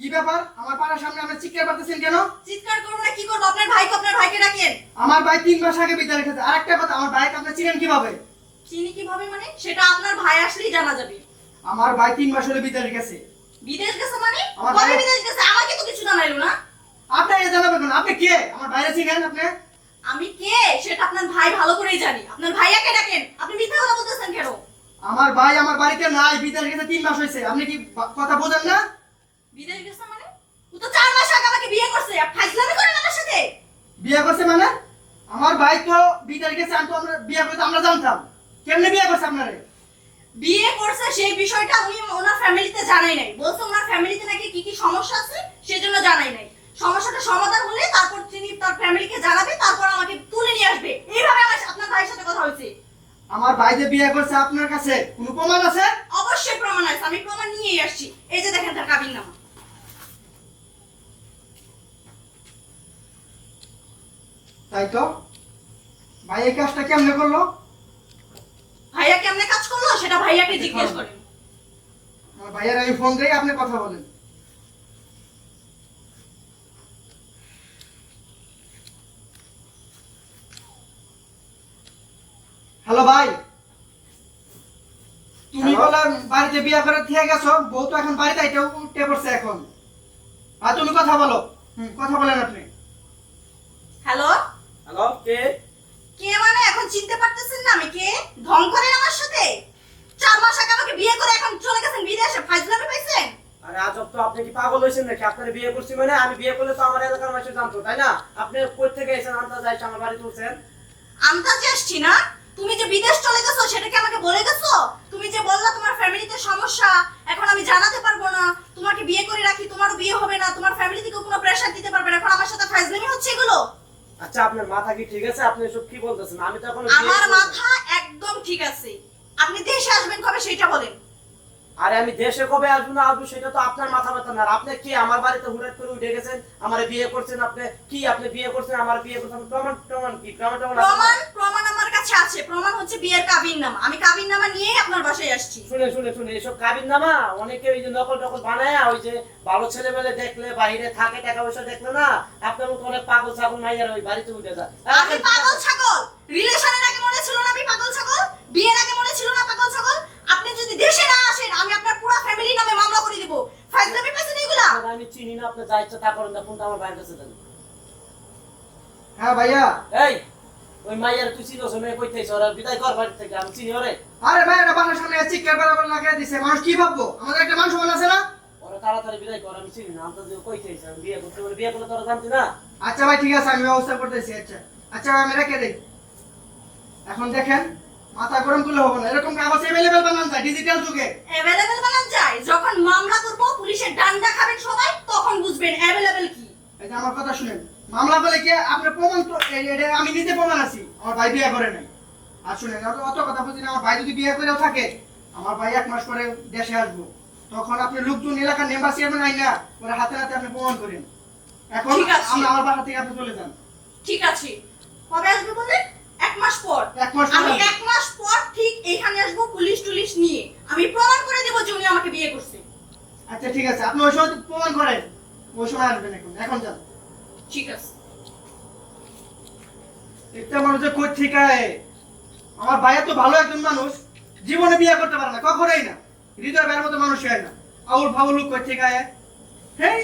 কি ব্যাপার? আমার পাড়ার সামনে চিৎকার কেন? চিৎকার করব না কি করব? আপনার ভাইকে আপনার ভাইকে ডাকেন আমার ভাই তিন মাস আগে একটা কথা আমার ভাইকে আপনি চিনেন কীভাবে? চিনি কীভাবে মানে? সেটা আপনার ভাই আসলেই জানা যাবে। আমার ভাই তিন মাস হলে রেখেছে। বিদেশ গেছে মানে? কবে বিদেশ গেছে? আমাকে তো কিছু জানাইলো না। আপনাকে জানাবেন কেন আপনি কে? আমার বাইরে চিনেন আপনি? আমি কে? সেটা আপনার ভাই ভালো করেই জানি। আপনার ভাইয়াকে ডাকেন। আপনি মিথ্যা কথা বলতেছেন কেন? আমার ভাই আমার বাড়িতে নাই বিদ্যা রেখেছে তিন মাস হয়েছে। আপনি কি কথা বোঝেন না বিদেশ গেছে মানে ও তো চার মাস আগে আমাকে বিয়ে করছে আর ফাইজলামি করেন আমার সাথে বিয়ে করছে মানে? আমার ভাই তো বিদ্যা রেখেছে আমি তো আমরা বিয়ে করতে আমরা জানতাম। কেমনে বিয়ে করছে আপনারে? বিয়ে করছে সেই বিষয়টা উনি ওনার ফ্যামিলিতে জানাই নাই। বলছে ওনার ফ্যামিলিতে নাকি কি কি সমস্যা আছে সেজন্য জানাই নাই। সমস্যাটা সমাধান হলে তারপর তিনি তার ফ্যামিলিকে জানাবে তারপর আমাকে তুলে নিয়ে আসবে। এইভাবে আমার আপনার ভাইয়ের সাথে কথা হয়েছে। আমার ভাই যে বিয়ে করছে আপনার কাছে কোনো প্রমাণ আছে? অবশ্যই প্রমাণ আছে। আমি প্রমাণ নিয়েই আসছি। এই যে দেখেন তার কাবিন নামা। তাই তো? ভাই এই কাজটা কেমনে করল? ভাইয়া কেমনে কাজ করল? সেটা ভাইয়াকে জিজ্ঞেস করেন। আমার ভাইয়ের আমি ফোন দিয়ে আপনি কথা বলেন। হ্যালো ভাই। তুমি Hello? বলে। বাড়িতে বিয়ে করে থেকে গেছো? বউ তো এখন বাড়িতে আইতে উঠে পড়ছে এখন। আর তুমি কথা বলো। কথা বলেন আপনি। হ্যালো? হ্যালো কে? কে মানে? এখন চিনতে পারতেছেন না আমি কে? ঢং করেন আমার সাথে? চার মাস আগে আমাকে বিয়ে করে এখন চলে গেছেন বিদেশে ফাইজলামি পাইছেন? আরে আজব তো আপনি কি পাগল হয়েছেন নাকি? আপনার বিয়ে করছি মানে? আমি বিয়ে করলে তো আমার এলাকার মানুষ জানতো তাই না? আপনি কই থেকে এসেছেন? আন্দাজ আইসা আমার বাড়ি তুলছেন? আন্দাজে আসছি না। তুমি যে বিদেশ চলে গেছো সেটা কি আমাকে বলে গেছো? তুমি যে বললা তোমার ফ্যামিলিতে সমস্যা এখন আমি জানাতে পারব না। তোমাকে বিয়ে করে রাখি তোমারও বিয়ে হবে না। তোমার ফ্যামিলি থেকে কোনো প্রেশার দিতে পারবে না এখন আমার সাথে ফাইজলামি হচ্ছে এগুলো আচ্ছা আপনার মাথা কি ঠিক আছে? আপনি এসব কি বলতেছেন? আমি তো এখন আমার মাথা একদম ঠিক আছে। আপনি দেশে আসবেন কবে সেটা বলেন। আরে আমি দেশে কবে আসব না আসব সেটা তো আপনার মাথা ব্যথা না। আপনি কি? আমার বাড়িতে হুড়াট করে উঠে গেছেন আমার বিয়ে করছেন আপনি। কি আপনি বিয়ে করছেন আমার বিয়ে করছেন প্রমাণ প্রমাণ কি? প্রমাণ প্রমাণ প্রমাণ আমার কাছে আছে প্রমাণ হচ্ছে বিয়ের কাবিন নামা আমি কাবিন নামা নিয়েই আপনার বাসায় আসছি। শুনে শুনে শুনে এসব কাবিন নামা অনেকে ওই যে নকল টকল বানায় ওই যে ভালো ছেলে মেলে দেখলে বাইরে থাকে টাকা পয়সা দেখলে না আপনার মতো অনেক পাগল ছাগল মাইয়ার ওই বাড়িতে উঠে যায়। আমি পাগল ছাগল! রিলেশনের আগে মনে ছিল না আমি পাগল ছাগল? বিয়ের আগে মনে ছিল না পাগল ছাগল? আপনি যদি দেশে না আসেন আমি আপনার পুরো ফ্যামিলি নামে মামলা করে দিব। ফাইজলামি পেছেন এগুলা? আমি চিনি না আপনি যা ইচ্ছা তা করেন না ফোনটা আমার বাইরে কাছে দেন হ্যাঁ ভাইয়া। এই! ওই মাইয়ার তুই চিনোস বিদায় কর বাড়ি থেকে আমি চিনি ওরে। আরে ভাই এটা বাসার সামনে চিৎকার বরাবর লাগিয়ে দিছে মানুষ কি ভাববো? আমাদের একটা মান সম্মান আছে না? ওরা তাড়াতাড়ি বিদায় কর আমি চিনি না আমি তো আমি বিয়ে করতে বলে বিয়ে করলে তোরা জানতি না? আচ্ছা ভাই ঠিক আছে আমি ব্যবস্থা করতেছি আচ্ছা। আচ্ছা ভাই আমি রেখে দিই। এখন দেখেন মাথা গরম করলে হবে না। এরকম কাগজ অ্যাভেলেবেল বানান যায় ডিজিটাল যুগে। অ্যাভেলেবেল বানান যায়? যখন মামলা করব পুলিশের ডান্ডা খাবেন সবাই তখন বুঝবেন অ্যাভেলেবেল কি। যে আমার কথা শুনেন মামলা বলে কি আপনার প্রমাণ তো এটা আমি নিজে প্রমাণ আছি আমার ভাই বিয়ে করে নাই। আর শুনেন অত কথা বুঝি আমার ভাই যদি বিয়ে করেও থাকে আমার ভাই এক মাস পরে দেশে আসব। তখন আপনি লোকজন এলাকার নেম্বার চেয়ারম্যান আই না পরে হাতে হাতে আপনি প্রমাণ করেন। এখন আমরা আমার বাসা থেকে আপনি চলে যান। ঠিক আছে। কবে আসবে বললেন এক মাস পর। এক মাস আমি এক মাস পর ঠিক এইখানে আসব পুলিশ টুলিশ নিয়ে। আমি প্রমাণ করে দেবো যে উনি আমাকে বিয়ে করছে। আচ্ছা ঠিক আছে। আপনি ওই সময় প্রমাণ করেন। ওই সময় আসবেন এখন এখন যান। ঠিক আছে। একটা মানুষ যে কই ঠিক আমার ভাইয়া তো ভালো একজন মানুষ জীবনে বিয়ে করতে পারে না কখনোই না। হৃদয় বের মতো মানুষ হয় না। আউল ফাউল লোক কই ঠিক আছে হেই!